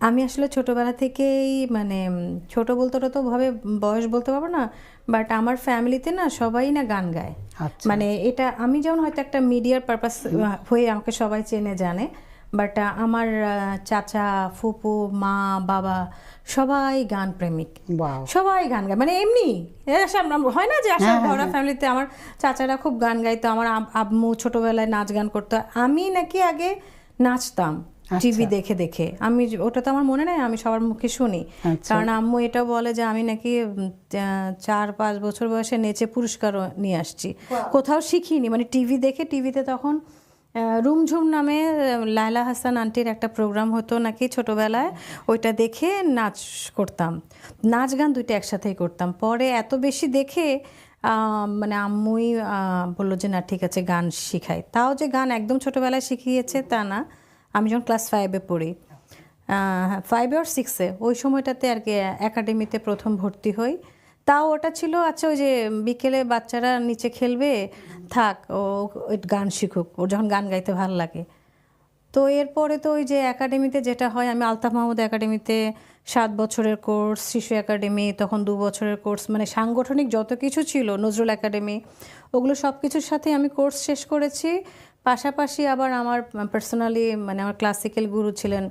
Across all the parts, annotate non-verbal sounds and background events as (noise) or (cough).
আমি আসলে ছোটবেলা থেকেই মানে ছোট বলতে ওটা তো ভাবে বয়স বলতে পারব না বাট আমার ফ্যামিলিতে না সবাই না গান গায়। আচ্ছা। মানে এটা আমি যেমন হয়তো একটা মিডিয়ার পারপাস হয়ে আমাকে সবাই চেনে জানে বাট আমার চাচা ফুপু মা বাবা সবাই গান প্রেমিক। সবাই গান গায়। মানে এমনি হয় না যে আসলে হ্যাঁ, ফ্যামিলিতে আমার চাচারা খুব গান গাইতো আমার আম্মু ছোটবেলায় নাচ গান করতো। আমি নাকি আগে নাচতাম। টিভি দেখে দেখে। আমি ওটা তো আমার মনে নাই আমি সবার মুখে শুনি। আচ্ছা। কারণ আম্মু এটা বলে যে আমি নাকি চার পাঁচ বছর বয়সে নেচে পুরস্কারও নিয়ে আসছি। কোথাও শিখিনি। মানে টিভি দেখে টিভিতে তখন রুমঝুম নামে লায়লা হাসান আন্টির একটা প্রোগ্রাম হতো নাকি ছোটবেলায়। ওইটা দেখে নাচ করতাম। নাচ গান দুইটা একসাথেই করতাম। পরে এত বেশি দেখে আহ, মানে আম্মুই আহ, বলল যে না ঠিক আছে গান শিখাই। তাও যে গান একদম ছোটবেলায় শিখিয়েছে তা না। আমি যখন ক্লাস ফাইভে পড়ি ফাইভে আর সিক্সে ওই সময়টাতে আর কি একাডেমিতে প্রথম ভর্তি হই। তাও ওটা ছিল আচ্ছা ওই যে বিকেলে বাচ্চারা নিচে খেলবে, থাক, ও গান শিখুক, ওর যখন গান গাইতে ভালো লাগে। তো এরপরে তো ওই যে একাডেমিতে যেটা হয়, আমি আলতাফ মাহমুদ একাডেমিতে সাত বছরের কোর্স শিশু একাডেমি তখন দু বছরের কোর্স মানে সাংগঠনিক যত কিছু ছিল, নজরুল একাডেমি ওগুলো সব কিছুর সাথে আমি কোর্স শেষ করেছি। পাশাপাশি আবার আমার পার্সোনালি মানে আমার ক্লাসিক্যাল গুরু ছিলেন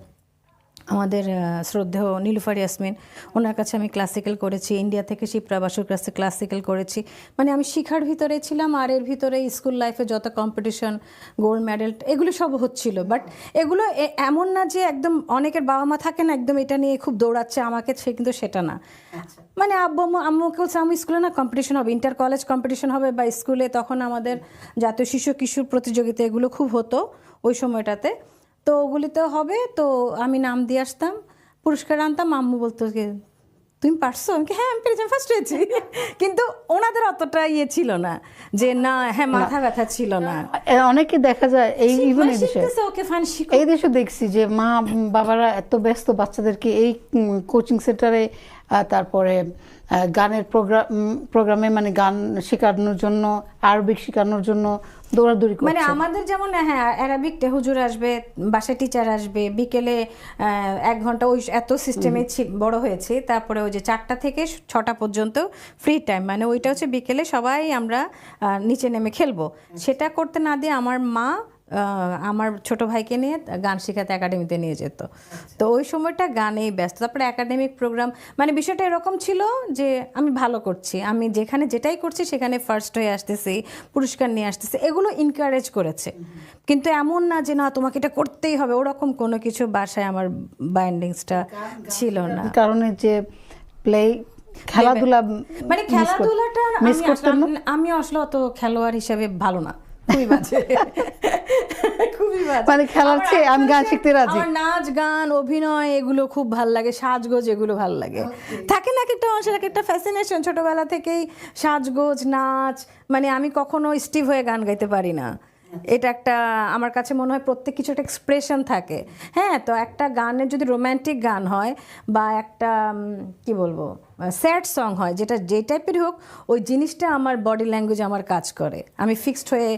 আমাদের শ্রদ্ধেয় নীলুফার ইয়াসমিন ওনার কাছে আমি ক্লাসিক্যাল করেছি ইন্ডিয়া থেকে শিপ্রা বাসুর কাছে ক্লাসিক্যাল করেছি। মানে আমি শিখার ভিতরে ছিলাম আর এর ভিতরে স্কুল লাইফে যত কম্পিটিশন গোল্ড মেডেল এগুলো সব হচ্ছিল। বাট এগুলো এ- এমন না যে একদম অনেকের বাবা মা থাকে না একদম এটা নিয়ে খুব দৌড়াচ্ছে আমাকে সে কিন্তু সেটা না। মানে আব্বু আম্মু আম্মুকে বলছে আমি স্কুলে না কম্পিটিশন হবে। ইন্টার কলেজ কম্পিটিশন হবে বা স্কুলে তখন আমাদের জাতীয় শিশু কিশোর প্রতিযোগিতা এগুলো খুব হতো ওই সময়টাতে। তো ওগুলিতে হবে তো আমি নাম দিয়ে আসতাম পুরস্কার আনতাম আম্মু বলতো যে তুমি পারছ? আমি হ্যাঁ আমি পেরেছি ফার্স্ট হয়েছি। (laughs) কিন্তু ওনাদের অতটা ইয়ে ছিল না যে না হ্যাঁ মাথা ব্যথা ছিল না। অনেকে দেখা যায় এই ইভেন এই দেশে এই দেশে দেখছি যে মা বাবারা এত ব্যস্ত বাচ্চাদেরকে এই কোচিং সেন্টারে তারপরে গানের প্রোগ্রাম প্রোগ্রামে মানে গান শেখানোর জন্য আরবিক শেখানোর জন্য দৌড়াদৌড়ি মানে আমাদের যেমন হ্যাঁ অ্যারাবিক হুজুর আসবে বাসায় টিচার আসবে বিকেলে এক ঘণ্টা ওই এত সিস্টেমে বড় হয়েছে তারপরে ওই যে চারটা থেকে ছটা পর্যন্ত ফ্রি টাইম মানে ওইটা হচ্ছে বিকেলে সবাই আমরা নিচে নেমে খেলব। সেটা করতে না দিয়ে আমার মা আমার ছোট ভাইকে নিয়ে গান শেখাতে একাডেমিতে নিয়ে যেত। তো ওই সময়টা গানেই ব্যস্ত। তারপরে একাডেমিক প্রোগ্রাম মানে বিষয়টা এরকম ছিল যে আমি ভালো করছি। আমি যেখানে যেটাই করছি সেখানে ফার্স্ট হয়ে আসতেছি পুরস্কার নিয়ে আসতেছি। এগুলো ইনকারেজ করেছে। কিন্তু এমন না যে না তোমাকে এটা করতেই হবে। ওরকম কোনো কিছু বাসায় আমার বাইন্ডিংসটা ছিল না। কারণে যে প্লে খেলাধুলা মানে খেলাধুলাটা আমি আসলে- অত খেলোয়াড় হিসাবে ভালো না। খুবই বাজে। খুবই বাজে। মানে খেলার চেয়ে আমি গান শিখতে রাজি। আমার নাচ গান অভিনয় এগুলো খুব ভালো লাগে সাজগোজ এগুলো ভালো লাগে। থাকে না একটা মানুষের এক একটা ফ্যাসিনেশন ছোটবেলা থেকেই সাজগোজ নাচ মানে আমি কখনো স্টিভ হয়ে গান গাইতে পারি না। এটা একটা, আমার কাছে মনে হয় প্রত্যেক কিছু একটা এক্সপ্রেশন থাকে। হ্যাঁ তো একটা গানের যদি রোম্যান্টিক গান হয় বা একটা কি বলব স্যাড সং হয়, যেটা যে টাইপেরই হোক, ওই জিনিসটা আমার বডি ল্যাঙ্গুয়েজ আমার কাজ করে। আমি ফিক্সড হয়ে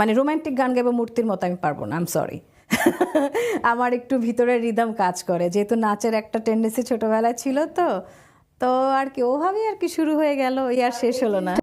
মানে রোম্যান্টিক গান গাইবো মূর্তির মতো আমি পারব না আম সরি (laughs) আমার একটু ভিতরে রিদম কাজ করে। যেহেতু নাচের একটা টেন্ডেন্সি ছোটোবেলায় ছিল তো তো আর কি, ওভাবেই আর কি শুরু হয়ে গেল ওই আর শেষ হলো না।